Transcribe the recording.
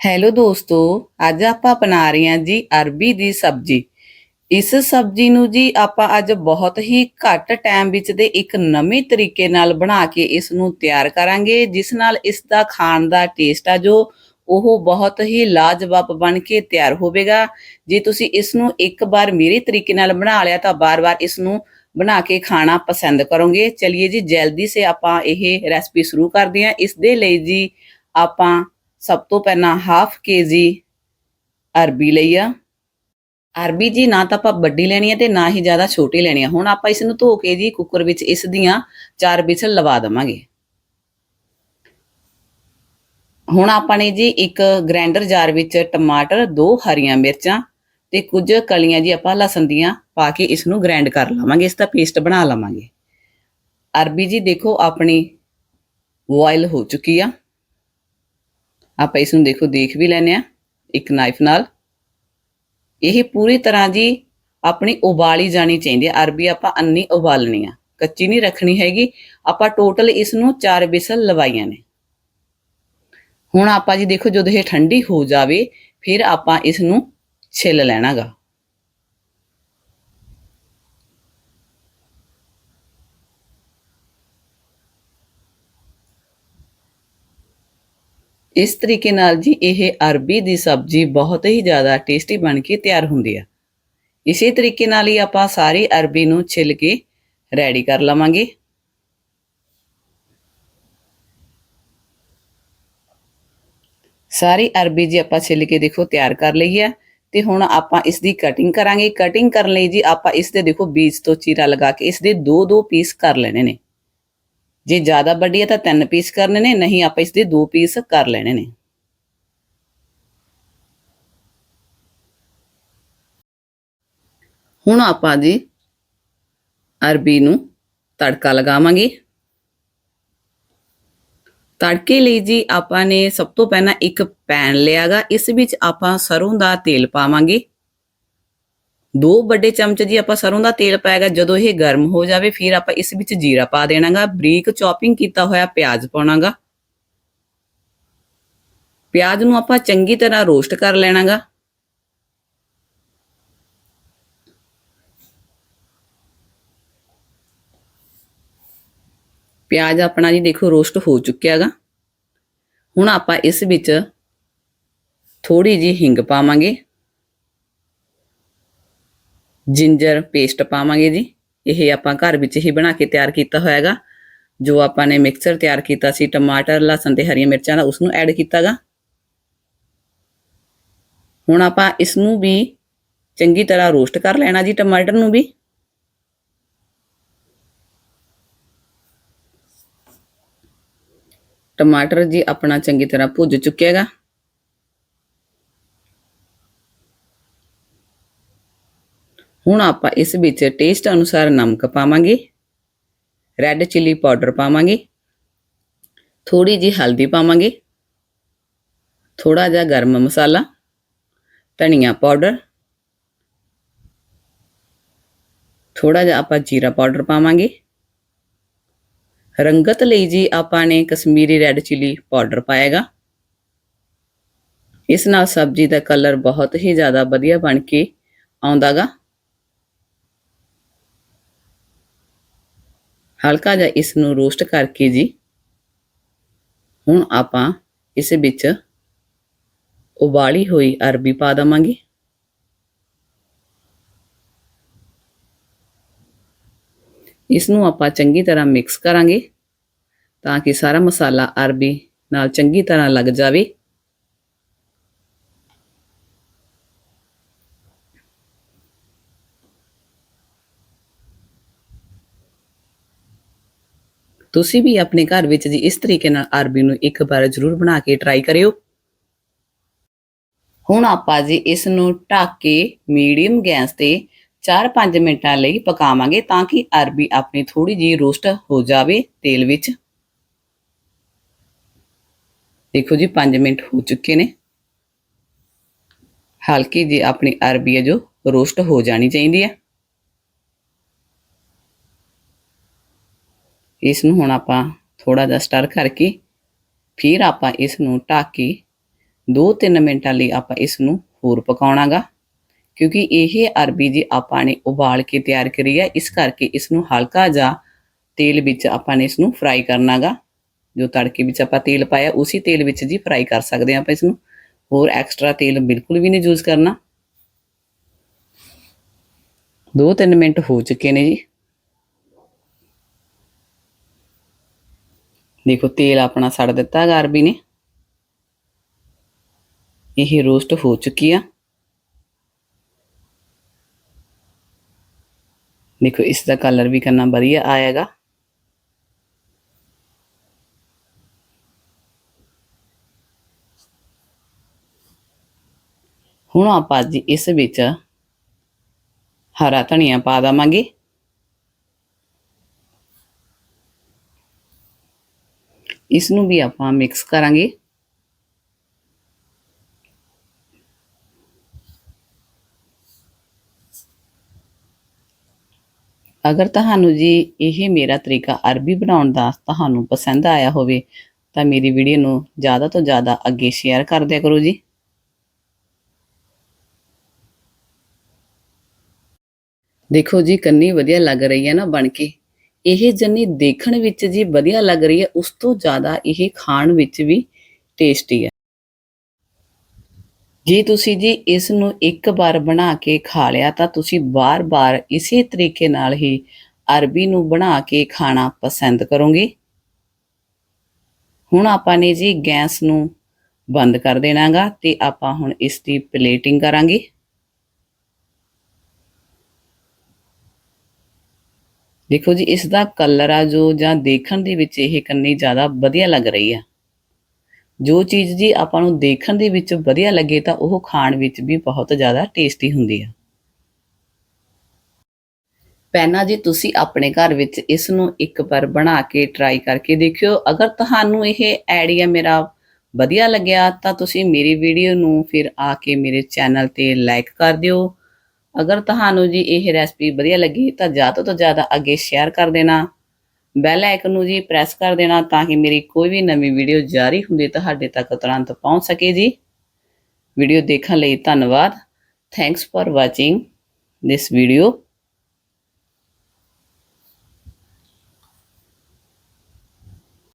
Hello ਦੋਸਤੋ, ਅੱਜ ਆਪਾਂ ਬਣਾ ਰਹੇ ਹਾਂ ਜੀ ਅਰਬੀ ਦੀ ਸਬਜ਼ੀ। ਇਸ ਸਬਜ਼ੀ ਨੂੰ ਜੀ ਆਪਾਂ ਅੱਜ ਬਹੁਤ ਹੀ ਘੱਟ ਟਾਈਮ ਵਿੱਚ ਦੇ ਇੱਕ ਨਵੇਂ ਤਰੀਕੇ ਨਾਲ ਬਣਾ ਕੇ ਇਸ ਨੂੰ ਤਿਆਰ ਕਰਾਂਗੇ, ਜਿਸ ਨਾਲ ਇਸ ਦਾ ਖਾਣ ਦਾ ਟੇਸਟ ਆ ਜੋ ਉਹ ਬਹੁਤ ਹੀ ਲਾਜਵਾਬ ਬਣ ਕੇ ਤਿਆਰ ਹੋਵੇਗਾ। ਜੇ ਤੁਸੀਂ ਇਸ ਨੂੰ ਇੱਕ ਵਾਰ ਮੇਰੇ ਤਰੀਕੇ ਨਾਲ ਬਣਾ ਲਿਆ ਤਾਂ ਬਾਰ-ਬਾਰ ਇਸ ਨੂੰ ਬਣਾ ਕੇ ਖਾਣਾ ਪਸੰਦ ਕਰੋਗੇ। ਚਲਿਏ ਜੀ, ਜਲਦੀ ਸੇ ਆਪਾਂ ਇਹ ਰੈਸਪੀ ਸ਼ੁਰੂ ਕਰਦੇ ਹਾਂ। ਇਸ ਦੇ ਲਈ ਜੀ ਆਪਾਂ ਸਭ ਤੋਂ ਪਹਿਲਾਂ ਹਾਫ ਕੇਜੀ ਅਰਬੀ ਲਈ ਆ। ਅਰਬੀ ਜੀ, ਨਾ ਤਾਂ ਆਪਾਂ ਵੱਡੀ ਲੈਣੀ ਹੈ ਤੇ ਨਾ ਹੀ ਜ਼ਿਆਦਾ ਛੋਟੀ ਲੈਣੀ ਹੈ ਹੁਣ ਆਪਾਂ ਇਸ ਨੂੰ ਧੋ ਕੇ ਜੀ ਕੁੱਕਰ ਵਿੱਚ ਇਸ ਦੀਆਂ ਚਾਰ ਵਿਸਲ ਲਵਾ ਦਵਾਂਗੇ। ਹੁਣ ਆਪਾਂ ਨੇ ਜੀ ਇੱਕ ਗ੍ਰਾਈਂਡਰ ਜਾਰ ਵਿੱਚ ਟਮਾਟਰ, ਦੋ ਹਰੀਆਂ ਮਿਰਚਾਂ ਤੇ ਕੁਝ ਕਲੀਆਂ ਜੀ ਆਪਾਂ ਲਸਣ ਦੀਆਂ ਪਾ ਕੇ ਇਸ ਨੂੰ ਗ੍ਰਾਈਂਡ ਕਰ ਲਵਾਂਗੇ, ਇਸ ਦਾ ਪੇਸਟ ਬਣਾ ਲਵਾਂਗੇ। ਅਰਬੀ ਜੀ, ਦੇਖੋ ਆਪਣੀ ਬੋਇਲ ਹੋ ਚੁੱਕੀ ਆ। ਆਪਾਂ ਇਸ ਨੂੰ ਦੇਖੋ, ਦੇਖ ਵੀ ਲੈਨੇ ਆ ਇੱਕ ਨਾਈਫ ਨਾਲ। ਇਹ ਪੂਰੀ ਤਰ੍ਹਾਂ ਜੀ ਆਪਣੀ ਉਬਾਲੀ ਜਾਣੀ ਚਾਹੀਦੀ ਹੈ। ਅਰਬੀ ਆਪਾਂ ਅੰਨੀ ਉਬਾਲਣੀ ਆ, ਕੱਚੀ ਨਹੀਂ ਰੱਖਣੀ ਹੈਗੀ। ਆਪਾਂ ਟੋਟਲ ਇਸ ਨੂੰ 4 ਬਿਸਲ ਲਵਾਈਆਂ ਨੇ। ਹੁਣ ਆਪਾਂ ਜੀ ਦੇਖੋ, ਜਦੋਂ ਇਹ ਠੰਡੀ ਹੋ ਜਾਵੇ, ਫਿਰ ਆਪਾਂ ਇਸ ਨੂੰ ਛਿੱਲ ਲੈਣਾਗਾ। ਇਸ ਤਰੀਕੇ ਨਾਲ ਜੀ ਇਹ ਅਰਬੀ ਦੀ ਸਬਜ਼ੀ ਬਹੁਤ ਹੀ ਜ਼ਿਆਦਾ ਟੇਸਟੀ ਬਣ ਕੇ ਤਿਆਰ ਹੁੰਦੀ ਆ। ਇਸੇ ਤਰੀਕੇ ਨਾਲ ਹੀ ਆਪਾਂ ਸਾਰੀ ਅਰਬੀ ਨੂੰ ਛਿੱਲ ਕੇ ਰੈਡੀ ਕਰ ਲਵਾਂਗੇ। ਸਾਰੀ ਅਰਬੀ ਜੀ ਆਪਾਂ ਛਿੱਲ ਕੇ ਦੇਖੋ ਤਿਆਰ ਕਰ ਲਈ ਹੈ ਤੇ ਹੁਣ ਆਪਾਂ ਇਸ ਦੀ ਕਟਿੰਗ ਕਰਾਂਗੇ। ਕਟਿੰਗ ਕਰਨ ਲਈ ਜੀ ਆਪਾਂ ਇਸ ਦੇ ਦੇਖੋ ਬੀਜ ਤੋਂ ਚੀਰਾ ਲਗਾ ਕੇ ਇਸ ਦੇ ਦੋ ਦੋ ਪੀਸ ਕਰ ਲੈਣੇ ਨੇ। ਜੇ ਜ਼ਿਆਦਾ ਵੱਡੀ ਹੈ ਤਾਂ ਤਿੰਨ ਪੀਸ ਕਰਨੇ ਨੇ, ਨਹੀਂ ਆਪਾਂ ਇਸ ਦੇ ਦੋ ਪੀਸ ਕਰ ਲੈਣੇ ਨੇ। ਹੁਣ ਆਪਾਂ ਜੀ ਅਰਬੀ ਨੂੰ ਤੜਕਾ ਲਗਾਵਾਂਗੇ। ਤੜਕੇ ਲਈ ਜੀ ਆਪਾਂ ਨੇ ਸਭ ਤੋਂ ਪਹਿਲਾਂ ਇੱਕ ਪੈਨ ਲਿਆਗਾ, ਇਸ ਵਿੱਚ ਆਪਾਂ ਸਰੋਂ ਦਾ ਤੇਲ ਪਾਵਾਂਗੇ। ਦੋ ਵੱਡੇ ਚਮਚ ਜੀ ਆਪਾਂ ਸਰੋਂ ਦਾ ਤੇਲ ਪਾਏਗਾ ਜਦੋਂ ਇਹ ਗਰਮ ਹੋ ਜਾਵੇ, ਫਿਰ ਆਪਾਂ ਇਸ ਵਿੱਚ ਜੀਰਾ ਪਾ ਦੇਣਾਗਾ, ਬਰੀਕ ਚੌਪਿੰਗ ਕੀਤਾ ਹੋਇਆ ਪਿਆਜ਼ ਪਾਉਣਾਗਾ। ਪਿਆਜ਼ ਨੂੰ ਆਪਾਂ ਚੰਗੀ ਤਰ੍ਹਾਂ ਰੋਸਟ ਕਰ ਲੈਣਾਗਾ। ਪਿਆਜ਼ ਆਪਣਾ ਜੀ ਦੇਖੋ ਰੋਸਟ ਹੋ ਚੁੱਕਿਆ ਚੁੱਕਿਆਗਾ। ਹੁਣ ਆਪਾਂ ਇਸ ਵਿੱਚ ਥੋੜੀ ਜੀ ਹਿੰਗ ਪਾਵਾਂਗੇ। ਜਿੰਜਰ ਪੇਸਟ ਪਾਵਾਂਗੇ ਜੀ। ਇਹ ਆਪਾਂ ਘਰ ਵਿੱਚ ਹੀ ਬਣਾ ਕੇ ਤਿਆਰ ਕੀਤਾ ਹੋਇਆਗਾ। ਜੋ ਆਪਾਂ ਨੇ ਮਿਕਸਰ ਤਿਆਰ ਕੀਤਾ ਸੀ, ਟਮਾਟਰ, ਲਸਣ ਤੇ ਹਰੀਆਂ ਮਿਰਚਾਂ ਦਾ ਉਸ ਨੂੰ ਐਡ ਕੀਤਾਗਾ। ਹੁਣ ਆਪਾਂ ਇਸ ਨੂੰ ਵੀ ਚੰਗੀ ਤਰ੍ਹਾਂ ਰੋਸਟ ਕਰ ਲੈਣਾ ਜੀ ਟਮਾਟਰ ਨੂੰ ਵੀ। ਟਮਾਟਰ ਜੀ ਆਪਣਾ ਚੰਗੀ ਤਰ੍ਹਾਂ ਭੁੱਜ ਚੁੱਕਿਆਗਾ। ਹੁਣ ਆਪਾਂ ਇਸ ਵਿੱਚ ਟੇਸਟ ਅਨੁਸਾਰ ਨਮਕ ਪਾਵਾਂਗੇ ਰੈੱਡ ਚਿੱਲੀ ਪਾਊਡਰ ਪਾਵਾਂਗੇ ਥੋੜੀ ਜੀ ਹਲਦੀ ਪਾਵਾਂਗੇ ਥੋੜਾ ਜਿਹਾ ਗਰਮ ਮਸਾਲਾ, ਧਨੀਆ ਪਾਊਡਰ ਥੋੜਾ ਜਿਹਾ ਆਪਾਂ ਜੀਰਾ ਪਾਊਡਰ ਪਾਵਾਂਗੇ। ਰੰਗਤ ਲਈ ਜੀ ਆਪਾਂ ਨੇ ਕਸ਼ਮੀਰੀ ਰੈੱਡ ਚਿੱਲੀ ਪਾਊਡਰ ਪਾਏਗਾ ਇਸ ਨਾਲ ਸਬਜ਼ੀ ਦਾ ਕਲਰ ਬਹੁਤ ਹੀ ਜ਼ਿਆਦਾ ਵਧੀਆ ਬਣ ਕੇ ਆਉਂਦਾਗਾ ਹਲਕਾ ਜਿਹਾ ਇਸ ਨੂੰ ਰੋਸਟ ਕਰਕੇ ਜੀ। ਹੁਣ ਆਪਾਂ ਇਸ ਵਿੱਚ ਉਬਾਲੀ ਹੋਈ ਅਰਬੀ ਪਾ ਦਵਾਂਗੇ। ਇਸ ਨੂੰ ਆਪਾਂ ਚੰਗੀ ਤਰ੍ਹਾਂ ਮਿਕਸ ਕਰਾਂਗੇ ਤਾਂ ਕਿ ਸਾਰਾ ਮਸਾਲਾ ਅਰਬੀ ਨਾਲ ਚੰਗੀ ਤਰ੍ਹਾਂ ਲੱਗ ਜਾਵੇ। ਤੁਸੀਂ ਵੀ ਆਪਣੇ ਘਰ ਵਿੱਚ ਜੀ ਇਸ ਤਰੀਕੇ ਨਾਲ ਅਰਬੀ ਨੂੰ ਇੱਕ ਵਾਰ ਜ਼ਰੂਰ ਬਣਾ ਕੇ ਟਰਾਈ ਕਰਿਓ। ਹੁਣ ਆਪਾਂ ਜੀ ਇਸ ਨੂੰ ਢੱਕ ਕੇ ਮੀਡੀਅਮ ਗੈਸ ਤੇ 4-5 ਮਿੰਟਾਂ ਲਈ ਪਕਾਵਾਂਗੇ ਤਾਂ ਕਿ ਅਰਬੀ ਆਪਣੀ ਥੋੜੀ ਜਿਹੀ ਰੋਸਟ ਹੋ ਜਾਵੇ ਤੇਲ ਵਿੱਚ। ਦੇਖੋ ਜੀ 5 ਮਿੰਟ ਹੋ ਚੁੱਕੇ ਨੇ। ਹਲਕੀ ਜੀ ਆਪਣੀ ਅਰਬੀ ਹੈ ਜੋ ਰੋਸਟ ਹੋ ਜਾਣੀ ਚਾਹੀਦੀ ਹੈ। ਇਸ ਨੂੰ ਹੁਣ ਆਪਾਂ ਥੋੜਾ ਜਿਹਾ ਸਟਰ ਕਰਕੇ ਫਿਰ ਆਪਾਂ ਇਸ ਨੂੰ ਢੱਕ ਕੇ 2-3 ਮਿੰਟਾਂ ਲਈ ਆਪਾਂ ਇਸ ਨੂੰ ਹੋਰ ਪਕਾਉਣਾਗਾ। ਕਿਉਂਕਿ ਇਹ ਅਰਬੀ ਜੀ ਆਪਾਂ ਨੇ ਉਬਾਲ ਕੇ ਤਿਆਰ ਕਰੀ ਹੈ ਇਸ ਕਰਕੇ ਇਸ ਨੂੰ ਹਲਕਾ ਜਿਹਾ ਤੇਲ ਵਿੱਚ ਆਪਾਂ ਨੇ ਇਸ ਨੂੰ ਫਰਾਈ ਕਰਨਾਗਾ। ਜੋ ਤੜਕੇ ਵਿੱਚ ਆਪਾਂ ਤੇਲ ਪਾਇਆ, ਉਸੇ ਤੇਲ ਵਿੱਚ ਜੀ ਫਰਾਈ ਕਰ ਸਕਦੇ ਹਾਂ ਆਪਾਂ ਇਸ ਨੂੰ ਹੋਰ ਐਕਸਟਰਾ ਤੇਲ ਬਿਲਕੁਲ ਵੀ ਨਹੀਂ ਯੂਜ਼ ਕਰਨਾ। 2-3 ਮਿੰਟ ਹੋ ਚੁੱਕੇ ਨੇ ਜੀ। ਦੇਖੋ, ਤੇਲ ਆਪਣਾ ਸੜ ਦਿੱਤਾ ਹੈਗਾ ਅਰਬੀ ਨੇ। ਇਹ ਰੋਸਟ ਹੋ ਚੁੱਕੀ ਆ। ਦੇਖੋ, ਇਸ ਦਾ ਕਲਰ ਵੀ ਕਿੰਨਾ ਵਧੀਆ ਆਏਗਾ। ਹੁਣ ਆਪਾਂ ਜੀ ਇਸ ਵਿੱਚ ਹਰਾ ਧਨੀਆ ਪਾ ਦਵਾਂਗੇ। ਇਸ ਨੂੰ ਵੀ ਆਪਾਂ ਮਿਕਸ ਕਰਾਂਗੇ। ਅਗਰ ਤੁਹਾਨੂੰ ਜੀ ਇਹ ਮੇਰਾ ਤਰੀਕਾ ਅਰਬੀ ਬਣਾਉਣ ਦਾ ਤੁਹਾਨੂੰ ਪਸੰਦ ਆਇਆ ਹੋਵੇ, ਤਾਂ ਮੇਰੀ ਵੀਡੀਓ ਨੂੰ ਜ਼ਿਆਦਾ ਤੋਂ ਜ਼ਿਆਦਾ ਅੱਗੇ ਸ਼ੇਅਰ ਕਰ ਦਿਆ ਕਰੋ ਜੀ। ਦੇਖੋ ਜੀ, ਕੰਨੀ ਵਧੀਆ ਲੱਗ ਰਹੀ ਹੈ ਨਾ ਬਣ ਕੇ। ਇਹ ਜੰਨੀ ਦੇਖਣ ਵਿੱਚ ਜੀ ਵਧੀਆ ਲੱਗ ਰਹੀ ਹੈ, ਉਸ ਤੋਂ ਜ਼ਿਆਦਾ ਇਹ ਖਾਣ ਵਿੱਚ ਵੀ ਟੇਸਟੀ ਹੈ। ਜੇ ਤੁਸੀਂ ਜੀ ਇਸ ਨੂੰ ਇੱਕ ਵਾਰ ਬਣਾ ਕੇ ਖਾ ਲਿਆ, ਤਾਂ ਤੁਸੀਂ ਬਾਰ-ਬਾਰ ਇਸੇ ਤਰੀਕੇ ਨਾਲ ਹੀ ਅਰਬੀ ਨੂੰ ਬਣਾ ਕੇ ਖਾਣਾ ਪਸੰਦ ਕਰੋਗੇ। ਹੁਣ ਆਪਾਂ ਨੇ ਜੀ ਗੈਸ ਨੂੰ ਬੰਦ ਕਰ ਦੇਣਾਗਾ ਤੇ ਆਪਾਂ ਹੁਣ ਇਸ ਦੀ ਪਲੇਟਿੰਗ ਕਰਾਂਗੇ। ਦੇਖੋ ਜੀ, ਇਸ ਦਾ ਕਲਰ ਆ ਜੋ ਜਾਂ ਦੇਖਣ ਦੇ ਵਿੱਚ ਇਹ ਕੰਨੀ ਜ਼ਿਆਦਾ ਵਧੀਆ ਲੱਗ ਰਹੀ ਆ। ਜੋ ਚੀਜ਼ ਜੀ ਆਪਾਂ ਨੂੰ ਦੇਖਣ ਦੇ ਵਿੱਚ ਵਧੀਆ ਲੱਗੇ ਤਾਂ ਉਹ ਖਾਣ ਵਿੱਚ ਵੀ ਬਹੁਤ ਜ਼ਿਆਦਾ ਟੇਸਟੀ ਹੁੰਦੀ ਆ। ਪਹਿਲਾਂ ਜੀ ਤੁਸੀਂ ਆਪਣੇ ਘਰ ਵਿੱਚ ਇਸ ਨੂੰ ਇੱਕ ਵਾਰ ਬਣਾ ਕੇ ਟਰਾਈ ਕਰਕੇ ਦੇਖਿਓ। ਅਗਰ ਤੁਹਾਨੂੰ ਇਹ ਆਈਡੀਆ ਮੇਰਾ ਵਧੀਆ ਲੱਗਿਆ ਤਾਂ ਤੁਸੀਂ ਮੇਰੀ ਵੀਡੀਓ ਨੂੰ ਫਿਰ ਆ ਕੇ ਮੇਰੇ ਚੈਨਲ ਤੇ ਲਾਈਕ ਕਰ ਦਿਓ। ਅਗਰ ਤੁਹਾਨੂੰ ਜੀ ਇਹ ਰੈਸਪੀ ਵਧੀਆ ਲੱਗੀ, ਤਾਂ ਜ਼ਿਆਦਾ ਤੋਂ ਜ਼ਿਆਦਾ ਅੱਗੇ ਸ਼ੇਅਰ ਕਰ ਦੇਣਾ ਬੈਲ ਆਈਕਨ ਨੂੰ ਜੀ ਪ੍ਰੈਸ ਕਰ ਦੇਣਾ, ਤਾਂ ਕਿ ਮੇਰੀ ਕੋਈ ਵੀ ਨਵੀਂ ਵੀਡੀਓ ਜਾਰੀ ਹੁੰਦੀ ਤੁਹਾਡੇ ਤੱਕ ਤੁਰੰਤ ਪਹੁੰਚ ਸਕੇ ਜੀ। ਵੀਡੀਓ ਦੇਖਣ ਲਈ ਧੰਨਵਾਦ। Thanks for watching this video